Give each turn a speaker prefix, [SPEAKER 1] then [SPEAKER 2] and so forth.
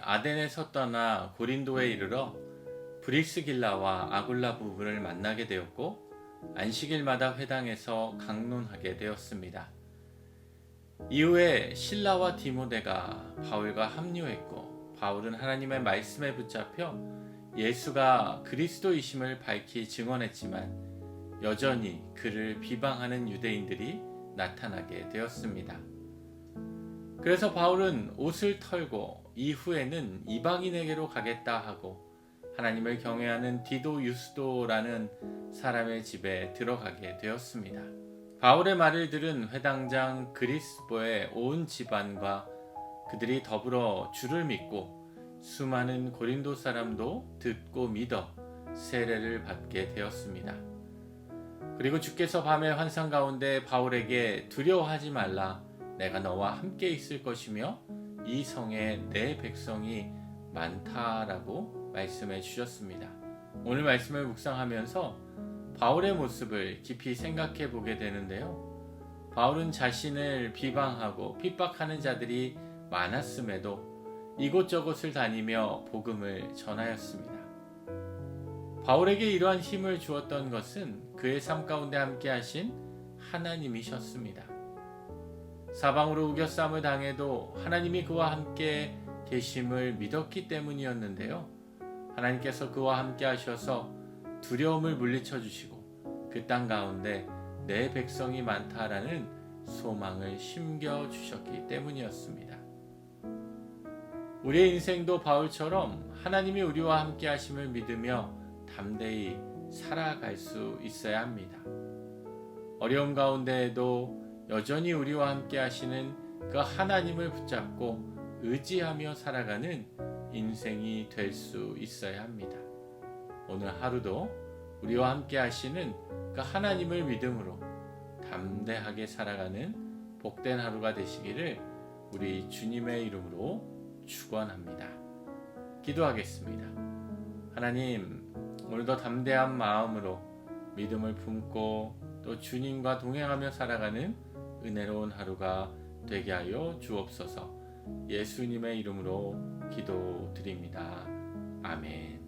[SPEAKER 1] 아덴에서 떠나 고린도에 이르러 브리스길라와 아굴라 부부를 만나게 되었고 안식일마다 회당에서 강론하게 되었습니다. 이후에 신라와 디모데가 바울과 합류했고 바울은 하나님의 말씀에 붙잡혀 예수가 그리스도이심을 밝히 증언했지만 여전히 그를 비방하는 유대인들이 나타나게 되었습니다. 그래서 바울은 옷을 털고 이후에는 이방인에게로 가겠다 하고 하나님을 경외하는 디도 유스도라는 사람의 집에 들어가게 되었습니다. 바울의 말을 들은 회당장 그리스보의 온 집안과 그들이 더불어 주를 믿고 수많은 고린도 사람도 듣고 믿어 세례를 받게 되었습니다. 그리고 주께서 밤의 환상 가운데 바울에게 두려워하지 말라 내가 너와 함께 있을 것이며 이 성에 내 백성이 많다라고 말씀해 주셨습니다. 오늘 말씀을 묵상하면서 바울의 모습을 깊이 생각해 보게 되는데요. 바울은 자신을 비방하고 핍박하는 자들이 많았음에도 이곳저곳을 다니며 복음을 전하였습니다. 바울에게 이러한 힘을 주었던 것은 그의 삶 가운데 함께 하신 하나님이셨습니다. 사방으로 우겨쌈을 당해도 하나님이 그와 함께 계심을 믿었기 때문이었는데요. 하나님께서 그와 함께 하셔서 두려움을 물리쳐 주시고 그 땅 가운데 내 백성이 많다라는 소망을 심겨 주셨기 때문이었습니다. 우리의 인생도 바울처럼 하나님이 우리와 함께 하심을 믿으며 담대히 살아갈 수 있어야 합니다. 어려움 가운데에도 여전히 우리와 함께 하시는 그 하나님을 붙잡고 의지하며 살아가는 인생이 될 수 있어야 합니다. 오늘 하루도 우리와 함께 하시는 그 하나님을 믿음으로 담대하게 살아가는 복된 하루가 되시기를 우리 주님의 이름으로 축원합니다. 기도하겠습니다. 하나님, 오늘도 담대한 마음으로 믿음을 품고 또 주님과 동행하며 살아가는 은혜로운 하루가 되게 하여 주옵소서 예수님의 이름으로 기도드립니다. 아멘.